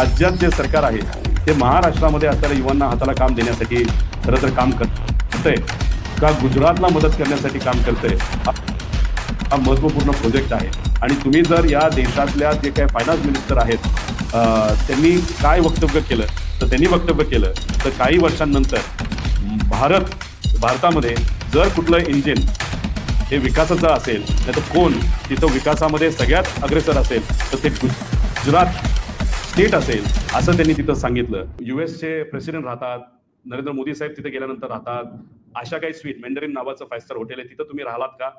राज्यात जे सरकार आहे ते महाराष्ट्रामध्ये असणाऱ्या युवांना हाताला काम देण्यासाठी खरं तर काम करतंय. का गुजरातला मदत करण्यासाठी काम करतंय? हा हा महत्त्वपूर्ण प्रोजेक्ट आहे. आणि तुम्ही जर या देशातल्या जे काही फायनान्स मिनिस्टर आहेत त्यांनी काय वक्तव्य केलं? तर त्यांनी वक्तव्य केलं तर काही वर्षांनंतर भारत भारतामध्ये जर कुठलं इंजिन हे विकासाचं असेल नाही तर कोण तिथं विकासामध्ये सगळ्यात अग्रेसर असेल तर ते गुजरात स्टेट असेल असं त्यांनी तिथं सांगितलं. युएसचे प्रेसिडेंट राहतात नरेंद्र मोदी साहेब तिथे गेल्यानंतर राहतात. अशा काही स्वीट मेंडरीन नावाचं फाय स्टार हॉटेल आहे तिथं तुम्ही राहिलात का?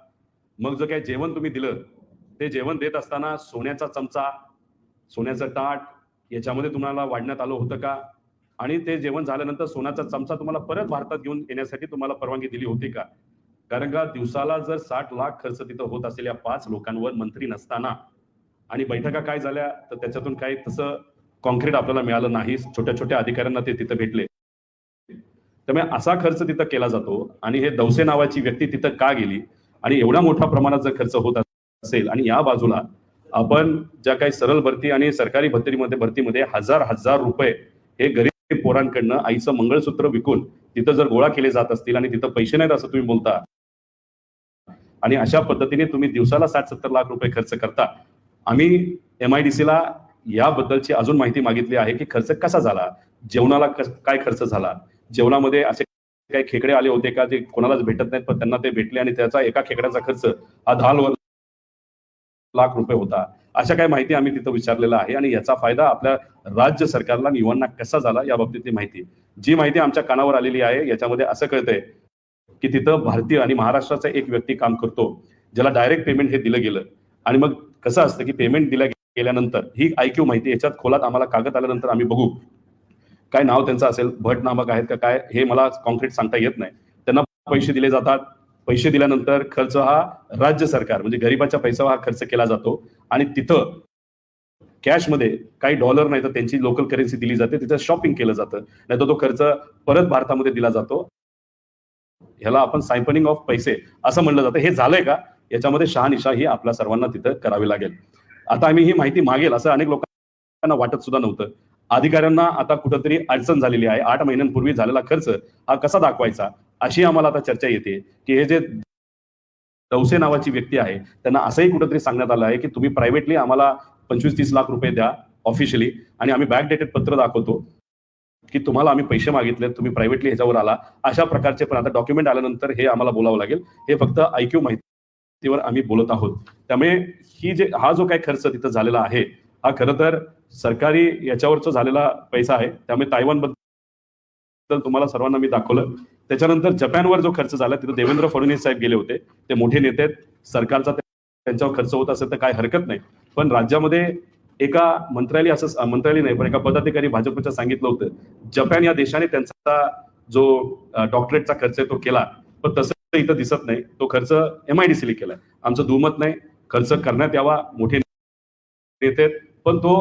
मग जो काही जेवण तुम्ही दिलं ते जेवण देत असताना सोन्याचा चमचा सोन्याचं ताट याच्यामध्ये तुम्हाला वाढण्यात आलं होतं का? आणि ते जेवण झाल्यानंतर सोन्याचा चमचा तुम्हाला परत भारतात घेऊन येण्यासाठी तुम्हाला परवानगी दिली होती का? कारण का दिवसाला जर साठ लाख खर्च तिथं होत असेल या पाच लोकांवर मंत्री नसताना आणि बैठका काय झाल्या तर त्याच्यातून काही तसं कॉन्क्रीट आपल्याला मिळालं नाही. छोट्या छोट्या अधिकाऱ्यांना ते तिथं भेटले. त्यामुळे असा खर्च तिथं केला जातो आणि हे दौसे नावाची व्यक्ती तिथं का गेली? आणि एवढ्या मोठ्या प्रमाणात जर खर्च होत असेल आणि या बाजूला आपण ज्या काही सरळ भरती आणि सरकारी भरतीमध्ये भरतीमध्ये हजार हजार रुपये हे गरीब पोरांकडनं आईचं मंगळसूत्र विकून तिथं जर गोळा केले जात असतील आणि तिथं पैसे नाहीत असं तुम्ही बोलता आणि अशा पद्धतीने तुम्ही दिवसाला साठ सत्तर लाख रुपये खर्च करता आम्ही एम आय डी सीला याबद्दलची अजून माहिती मागितली आहे की खर्च कसा झाला? जेवणाला काय खर्च झाला? जेवणामध्ये असे काही खेकडे आले होते का जे कोणालाच भेटत नाहीत पण त्यांना ते भेटले आणि त्याचा एका खेकड्याचा खर्च हा दहा लाख रुपये होता. अशा काही माहिती आम्ही तिथं विचारलेला आहे आणि याचा फायदा आपल्या राज्य सरकारला युवांना कसा झाला या बाबतीतली माहिती. जी माहिती आमच्या कानावर आलेली आहे याच्यामध्ये असं कळतंय की तिथं भारतीय आणि महाराष्ट्राचा एक व्यक्ती काम करतो ज्याला डायरेक्ट पेमेंट हे दिलं गेलं. आणि मग कसं असतं की पेमेंट दिल्या गेल्यानंतर ही ऐक्यू माहिती याच्यात खोलात आम्हाला कागद आल्यानंतर आम्ही बघू. काय नाव त्यांचं असेल भट नामक आहेत का काय हे मला कॉन्क्रीट सांगता येत नाही. त्यांना पैसे दिले जातात. पैसे दिल्यानंतर खर्च हा राज्य सरकार म्हणजे गरिबाच्या पैसा हा खर्च केला जातो. आणि तिथं कॅशमध्ये काही डॉलर नाही तर त्यांची लोकल करन्सी दिली जाते तिथं शॉपिंग केलं जातं. नाही तर तो खर्च परत भारतामध्ये दिला जातो. ह्याला आपण सायपनिंग ऑफ पैसे असं म्हणलं जातं. हे झालंय का? याच्यामध्ये शहानिशा ही आपल्या सर्वांना तिथं करावी लागेल. आता आम्ही ही माहिती मागेल असं अनेक लोकांना वाटत सुद्धा नव्हतं. अधिकाऱ्यांना आता कुठंतरी अडचण झालेली आहे. आठ महिन्यांपूर्वी झालेला खर्च हा कसा दाखवायचा? अशी आम्हाला आता चर्चा येते की हे जे दौसे नावाची व्यक्ती आहे त्यांना असंही कुठंतरी सांगण्यात आलं आहे की तुम्ही प्रायव्हेटली आम्हाला पंचवीस तीस लाख रुपये द्या ऑफिशियली आणि आम्ही बॅक डेटेड पत्र दाखवतो की तुम्हाला आम्ही पैसे मागितले तुम्ही प्रायव्हेटली ह्याच्यावर आला. अशा प्रकारचे पण आता डॉक्युमेंट आल्यानंतर हे आम्हाला बोलावं लागेल. हे फक्त ऐक्यू माहितीवर आम्ही बोलत आहोत. त्यामुळे ही जे हा जो काही खर्च तिथं झालेला आहे हा खरं तर सरकारी याच्यावरचा झालेला पैसा आहे. त्यामुळे तायवानबद्दल तुम्हाला सर्वांना मी दाखवलं. त्याच्यानंतर जपानवर जो खर्च झाला तिथं देवेंद्र फडणवीस साहेब गेले होते. ते मोठे नेते आहेत. सरकारचा त्यांच्यावर खर्च होत असेल तर काय हरकत नाही. पण राज्यामध्ये एका मंत्रालय असं मंत्रालय नाही पण एका पदाधिकारी भाजपच्या सांगितलं होतं. जपान या देशाने त्यांचा जो डॉक्टरेटचा खर्च आहे तो केला. पण तसं इथं दिसत नाही. तो खर्च एम आय डी सीने केलाय. आमचं दुमत नाही. खर्च करण्यात यावा. मोठे नेते पण तो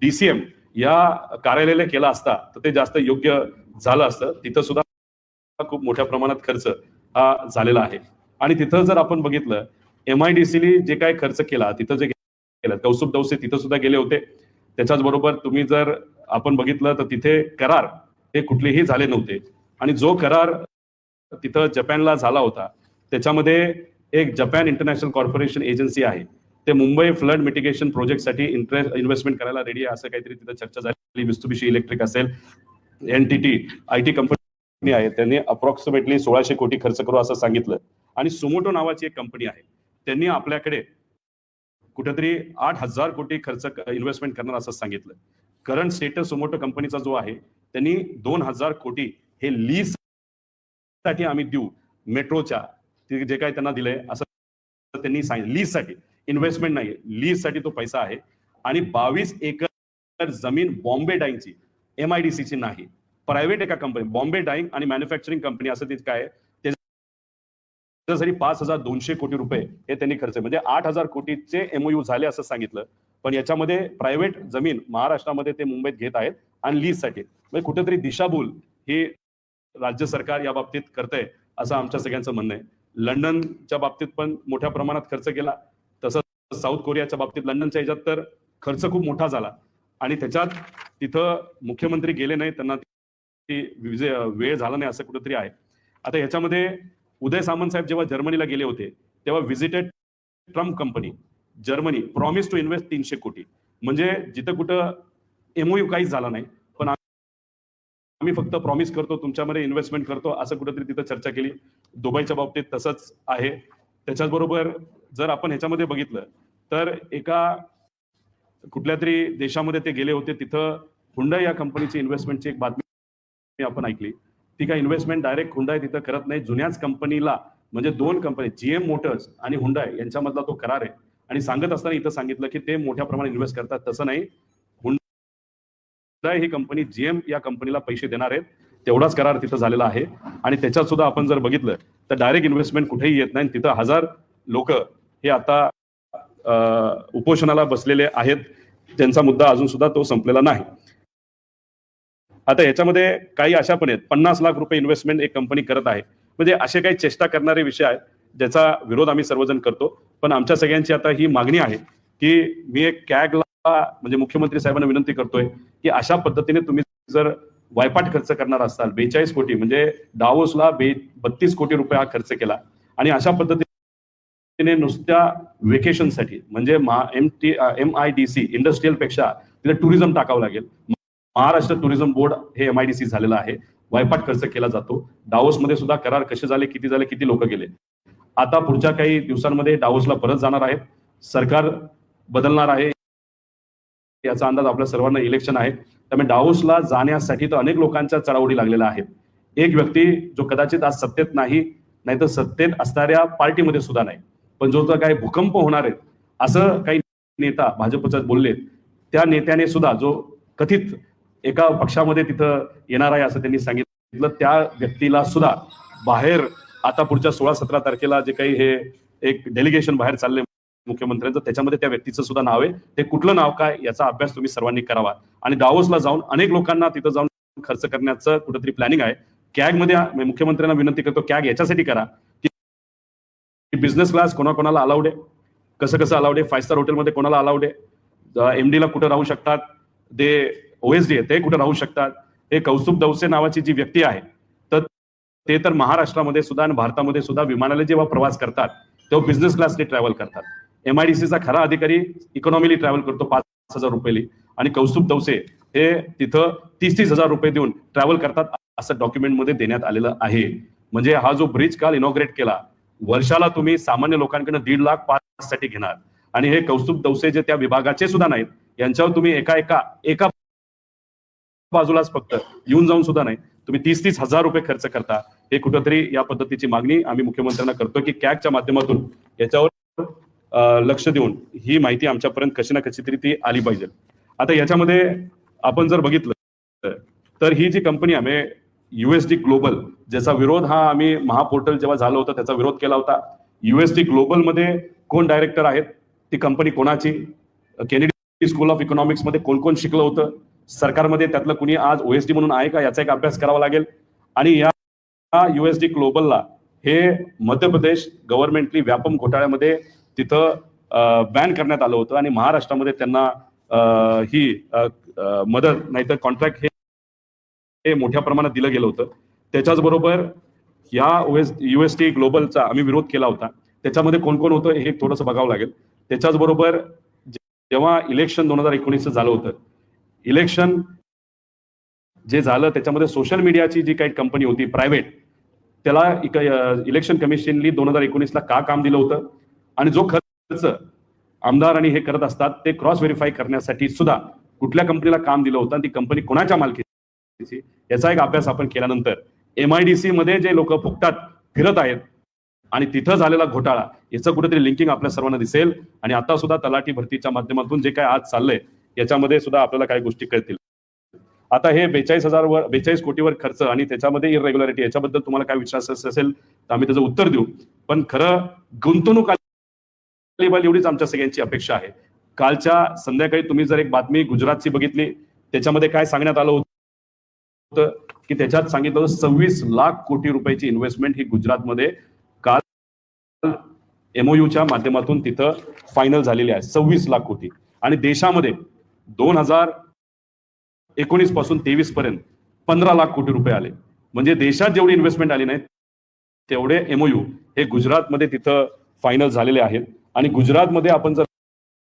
डीसीएम या कार्यालयाला केला असता तर ते जास्त योग्य झालं असतं. तिथं सुद्धा खूप मोठ्या प्रमाणात खर्च हा झालेला आहे. आणि तिथं जर आपण बघितलं एम आय डी सीने जे काय खर्च केला तिथं जे केलं कौस्तुभ दौसे तिथं सुद्धा गेले होते. त्याच्याच बरोबर तुम्ही जर आपण बघितलं तर तिथे करार हे कुठलेही झाले नव्हते. आणि जो करार तिथं जपानला झाला होता. त्याच्यामध्ये एक जपान इंटरनॅशनल कॉर्पोरेशन एजन्सी आहे. ते मुंबई फ्लड मिटिगेशन प्रोजेक्टसाठी इंटरेस्ट इन्व्हेस्टमेंट करायला रेडी आहे असं काहीतरी तिथं चर्चा झाली. विस्तुबिशी इलेक्ट्रिक असेल N T T I T company आहे. त्यांनी अप्रॉक्सिमेटली सोळाशे कोटी खर्च करू असं सांगितलं. आणि सुमोटो नावाची एक कंपनी आहे. त्यांनी आपल्याकडे कुठेतरी आठ हजार कोटी खर्च इन्व्हेस्टमेंट करणार असं सांगितलं. करंट स्टेटस सुमोटो कंपनीचा जो आहे त्यांनी दोन हजार कोटी हे लीज साठी आम्ही देऊ. मेट्रोच्या जे काही त्यांना दिलंय असं त्यांनी सांगितलं. लीजसाठी इन्व्हेस्टमेंट नाही लीजसाठी तो पैसा आहे. आणि बावीस एकर जमीन बॉम्बे डाईंगची एम आय डी सीची नाही. प्रायव्हेट एका कंपनी बॉम्बे डाईंग आणि मॅन्युफॅक्चरिंग कंपनी असं तिथे काय त्याच्यासाठी पाच हजार दोनशे कोटी रुपये हे त्यांनी खर्च म्हणजे आठ हजार कोटीचे एमओयू झाले असं सांगितलं. पण याच्यामध्ये प्रायव्हेट जमीन महाराष्ट्रामध्ये ते मुंबईत घेत आहेत आणि लीजसाठी. म्हणजे कुठेतरी दिशाभूल ही राज्य सरकार या बाबतीत करतंय असं आमच्या सगळ्यांचं म्हणणं आहे. लंडनच्या बाबतीत पण मोठ्या प्रमाणात खर्च केला. तसंच साऊथ कोरियाच्या बाबतीत लंडनच्या ह्याच्यात तर खर्च खूप मोठा झाला. आणि त्याच्यात तिथं मुख्यमंत्री गेले नाही त्यांना विजे- वेळ झाला नाही असं कुठंतरी आहे. आता ह्याच्यामध्ये उदय सामंत साहेब जेव्हा जर्मनीला गेले होते तेव्हा visited Trump company Germany promise to invest तीनशे कोटी. म्हणजे जिथं कुठं एमओयू काहीच झाला नाही. आम्ही फक्त प्रॉमिस करतो तुमच्यामध्ये इन्व्हेस्टमेंट करतो असं कुठेतरी तिथं चर्चा केली. दुबईच्या बाबतीत तसंच आहे. त्याच्याचबरोबर जर आपण ह्याच्यामध्ये बघितलं तर एका कुठल्या तरी देशामध्ये ते गेले होते तिथं हुंडा या कंपनीची इन्व्हेस्टमेंटची एक बातमी आपण ऐकली. ती काय इन्व्हेस्टमेंट डायरेक्ट हुंडाय तिथं करत नाही जुन्याच कंपनीला म्हणजे दोन कंपनी जीएम मोटर्स आणि हुंडाय यांच्यामधला तो करार आहे. आणि सांगत असताना इथं सांगितलं की ते मोठ्या प्रमाणात इन्व्हेस्ट करतात तसं नाही. ही कंपनी जीएम या कंपनीला पैसे देणार आहेत तेवढाच करार तिथं झालेला आहे. आणि त्याच्यात सुद्धा आपण जर बघितलं तर डायरेक्ट इन्व्हेस्टमेंट कुठेही येत नाही तिथं हजार लोक हे आता उपोषणाला बसलेले आहेत. त्यांचा मुद्दा अजून सुद्धा तो संपलेला नाही. आता याच्यामध्ये काही अशा पण आहेत. पन्नास लाख रुपये इन्व्हेस्टमेंट एक कंपनी करत आहे. म्हणजे असे काही चेष्टा करणारे विषय आहेत ज्याचा विरोध आम्ही सर्वजण करतो. पण आमच्या सगळ्यांची आता ही मागणी आहे की मी एक कॅगला म्हणजे मुख्यमंत्री साहेबांना विनंती करतोय की अशा पद्धतीने तुम्ही जर वायपाट खर्च करणार असाल बेचाळीस कोटी म्हणजे डावोसला बे बत्तीस कोटी रुपये हा खर्च केला. आणि अशा पद्धतीने नुसत्या वेकेशनसाठी म्हणजे M T M I D C इंडस्ट्रीयलपेक्षा तिथे टुरिझम टाकावं लागेल. महाराष्ट्र टुरिझम बोर्ड हे एम आय डी सी झालेलं आहे. वायपाट खर्च केला जातो. डावोसमध्ये सुद्धा करार कसे झाले किती झाले किती लोक गेले. आता पुढच्या काही दिवसांमध्ये डावोसला परत जाणार आहेत. सरकार बदलणार आहे. याचा अंदाज आपल्या सर्वांना इलेक्शन आहे. त्यामुळे डाऊसला जाण्यासाठी तर अनेक लोकांच्या चढावडी लागलेल्या आहेत. एक व्यक्ती जो कदाचित आज सत्तेत नाही नाहीतर सत्तेत असणाऱ्या पार्टीमध्ये सुद्धा नाही. पण जो तर काही भूकंप होणार आहे असं काही नेता भाजपचा बोलले त्या नेत्याने सुद्धा जो कथित एका पक्षामध्ये तिथं येणार आहे असं त्यांनी सांगितलं त्या व्यक्तीला सुद्धा बाहेर आता पुढच्या सोळा सतरा तारखेला जे काही हे एक डेलिगेशन बाहेर चालले मुख्यमंत्र्यांचं त्याच्यामध्ये त्या व्यक्तीचं सुद्धा नाव आहे. ते कुठलं नाव काय याचा अभ्यास तुम्ही सर्वांनी करावा. आणि डावोसला जाऊन अनेक लोकांना तिथं जाऊन खर्च करण्याचं कुठेतरी प्लॅनिंग आहे. कॅगमध्ये मुख्यमंत्र्यांना विनंती करतो कॅग याच्यासाठी करा. की बिझनेस क्लास कोणाकोणाला अलाउड आहे? कसं कसं अलाउड आहे? फाय स्टार हॉटेलमध्ये कोणाला अलाउड आहे? एमडी ला कुठं राहू शकतात? ते ओएसडी आहे ते कुठं राहू शकतात? हे कौस्तुभ दौसे नावाची जी व्यक्ती आहे तर ते तर महाराष्ट्रामध्ये सुद्धा आणि भारतामध्ये सुद्धा विमानाला जेव्हा प्रवास करतात तेव्हा बिझनेस क्लासने ट्रॅव्हल करतात. एमआयडीसीचा खरा अधिकारी इकॉनॉमीली ट्रॅव्हल करतो पाच हजार रुपयेली. आणि कौस्तुभ दवसे हे तिथं तीस तीस हजार रुपये देऊन ट्रॅव्हल करतात असं डॉक्युमेंटमध्ये देण्यात आलेलं आहे. म्हणजे हा जो ब्रिज काल इनॉग्रेट केला वर्षाला तुम्ही सामान्य लोकांकडनं दीड लाख पाच साठी घेणार. आणि हे कौस्तुभ दवसे जे त्या विभागाचे सुद्धा नाहीत यांच्यावर तुम्ही एका एका एका बाजूलाच फक्त येऊन जाऊन सुद्धा नाही. तुम्ही तीस तीस हजार रुपये खर्च करता. हे कुठंतरी या पद्धतीची मागणी आम्ही मुख्यमंत्र्यांना करतो की कॅगच्या माध्यमातून याच्यावर लक्ष देऊन ही माहिती आमच्यापर्यंत कशी ना कशी तरी ती आली पाहिजे. आता याच्यामध्ये आपण जर बघितलं तर ही जी कंपनी आम्ही युएसडी ग्लोबल ज्याचा विरोध हा आम्ही महापोर्टल जेव्हा झालं होतं त्याचा विरोध केला होता. युएसडी ग्लोबलमध्ये कोण डायरेक्टर आहेत? ती कंपनी कोणाची? केनेडी स्कूल ऑफ इकॉनॉमिक्समध्ये कोण कोण शिकलं होतं? सरकारमध्ये त्यातलं कुणी आज ओएसडी म्हणून आहे का? याचा एक अभ्यास करावा लागेल. आणि या युएसडी ग्लोबलला हे मध्य प्रदेश गव्हर्नमेंटली व्यापम घोटाळ्यामध्ये तिथं बॅन करण्यात आलं होतं आणि महाराष्ट्रामध्ये त्यांना ही मदत नाहीतर कॉन्ट्रॅक्ट हे हे मोठ्या प्रमाणात दिलं गेलं होतं. त्याच्याच बरोबर या ओएस युएसटी ग्लोबलचा आम्ही विरोध केला होता. त्याच्यामध्ये कोण कोण होतं हे थोडंसं बघावं लागेल. त्याच्याच बरोबर जेव्हा इलेक्शन दोन हजार एकोणीसचं झालं होतं इलेक्शन जे झालं त्याच्यामध्ये सोशल मीडियाची जी काही कंपनी होती प्रायव्हेट त्याला इलेक्शन कमिशननी दोन हजार एकोणीसला का काम दिलं होतं? आणि जो खर्च आमदार आणि हे करत असतात ते क्रॉस व्हेरीफाय करण्यासाठी सुद्धा कुठल्या कंपनीला काम दिलं होतं आणि ती कंपनी कोणाच्या मालकीची याचा एक अभ्यास आपण केल्यानंतर एमआयडीसी मध्ये जे लोक फुकटात फिरत आहेत आणि तिथं झालेला घोटाळा याचं कुठेतरी लिंकिंग आपल्या सर्वांना दिसेल आणि आता सुद्धा तलाठी भरतीच्या माध्यमातून जे काय आज चाललंय याच्यामध्ये सुद्धा आपल्याला काही गोष्टी कळतील. आता हे बेचाळीस हजार वर बेचाळीस कोटीवर खर्च आणि त्याच्यामध्ये इरेग्युलॅरिटी याच्याबद्दल तुम्हाला काय विश्वास असेल तर आम्ही त्याचं उत्तर देऊ. पण खरं गुंतवणूक लेवल एवढीच आमच्या सगळ्यांची अपेक्षा आहे. कालच्या संध्याकाळी तुम्ही जर एक बातमी गुजरातची बघितली त्याच्यामध्ये काय सांगण्यात आलं होतं? की त्याच्यात सांगितलं होतं सव्वीस लाख कोटी रुपयाची इन्व्हेस्टमेंट ही गुजरातमध्ये काल एमओयूच्या माध्यमातून तिथं फायनल झालेली आहे. सव्वीस लाख कोटी. आणि देशामध्ये दोन हजार एकोणीसपासून तेवीस पर्यंत पंधरा लाख कोटी रुपये आले. म्हणजे देशात जेवढी इन्व्हेस्टमेंट आली नाही तेवढे एमओयू हे गुजरातमध्ये तिथं फायनल झालेले आहेत. आणि गुजरातमध्ये आपण जर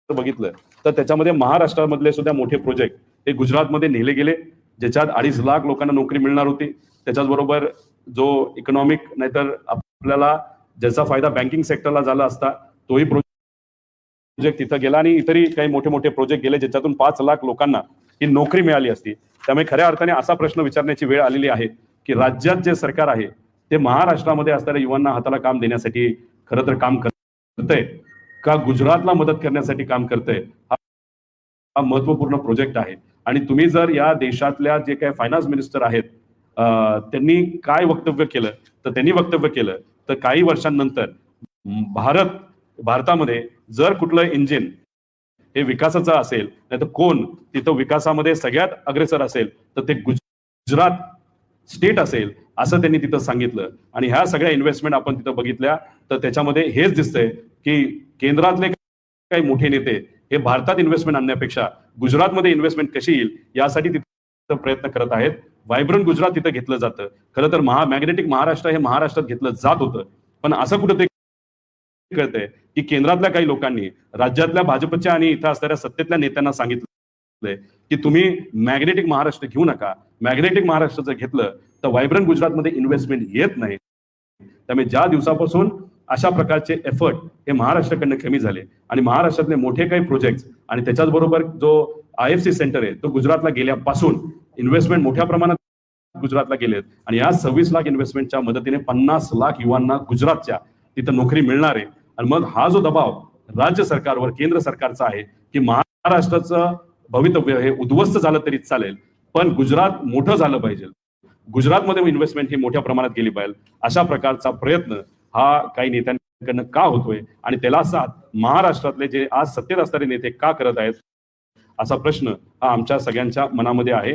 बघितलं तर त्याच्यामध्ये महाराष्ट्रामधले सुद्धा मोठे प्रोजेक्ट हे गुजरातमध्ये नेले गेले ज्याच्यात अडीच लाख लोकांना नोकरी मिळणार होती. त्याच्याचबरोबर जो इकॉनॉमिक नाहीतर आपल्याला ज्याचा फायदा बँकिंग सेक्टरला झाला असता तोही प्रोजेक्ट तिथं गेला आणि इतरही काही मोठे मोठे प्रोजेक्ट गेले ज्याच्यातून पाच लाख लोकांना ही नोकरी मिळाली असती. त्यामुळे खऱ्या अर्थाने असा प्रश्न विचारण्याची वेळ आलेली आहे की राज्यात जे सरकार आहे ते महाराष्ट्रामध्ये असणाऱ्या युवांना हाताला काम देण्यासाठी खरं तर काम करतंय. का गुजरातला मदत करण्यासाठी काम करतंय? हा हा महत्त्वपूर्ण प्रोजेक्ट आहे. आणि तुम्ही जर या देशातल्या जे काही फायनान्स मिनिस्टर आहेत त्यांनी काय वक्तव्य केलं? तर त्यांनी वक्तव्य केलं तर काही वर्षांनंतर भारत भारतामध्ये जर कुठलं इंजिन हे विकासाचं असेल नाही तर कोण तिथं विकासामध्ये सगळ्यात अग्रेसर असेल तर ते गुजरात स्टेट असेल असं त्यांनी तिथं सांगितलं. आणि ह्या सगळ्या इन्व्हेस्टमेंट आपण तिथं बघितल्या तर त्याच्यामध्ये हेच दिसतंय की केंद्रातले काही मोठे नेते हे भारतात इन्व्हेस्टमेंट आणण्यापेक्षा गुजरातमध्ये इन्व्हेस्टमेंट कशी येईल यासाठी तिथं प्रयत्न करत आहेत. व्हायब्रंट गुजरात तिथं घेतलं जातं. खरं तर महा मॅग्नेटिक महाराष्ट्र हे महाराष्ट्रात घेतलं जात होतं. पण असं कुठं ते कळतंय की केंद्रातल्या काही लोकांनी राज्यातल्या भाजपच्या आणि इथं असणाऱ्या सत्तेतल्या नेत्यांना सांगितलंय की तुम्ही मॅग्नेटिक महाराष्ट्र घेऊ नका. मॅग्नेटिक महाराष्ट्र जर घेतलं तर व्हायब्रंट गुजरातमध्ये इन्व्हेस्टमेंट येत नाही. त्यामुळे ज्या दिवसापासून अशा प्रकारचे एफर्ट हे महाराष्ट्राकडनं कमी झाले. आणि महाराष्ट्रातले मोठे काही प्रोजेक्ट आणि त्याच्याच बरोबर जो आय एफ सी सेंटर आहे तो गुजरातला गेल्यापासून इन्व्हेस्टमेंट मोठ्या प्रमाणात गुजरातला गेलेत. आणि या सव्वीस लाख इन्व्हेस्टमेंटच्या मदतीने पन्नास लाख युवांना गुजरातच्या तिथं नोकरी मिळणार आहे. आणि मग हा जो दबाव राज्य सरकारवर केंद्र सरकारचा आहे की महाराष्ट्राचं भवितव्य हे उद्ध्वस्त झालं तरी चालेल पण गुजरात मोठं झालं पाहिजे. गुजरातमध्ये इन्व्हेस्टमेंट ही मोठ्या प्रमाणात गेली पाहिजे. अशा प्रकारचा प्रयत्न हा काही नेत्यांकडनं का होतोय? आणि त्याला साथ महाराष्ट्रातले जे आज सत्तेत असणारे नेते का करत आहेत? असा प्रश्न हा आमच्या सगळ्यांच्या मनामध्ये आहे.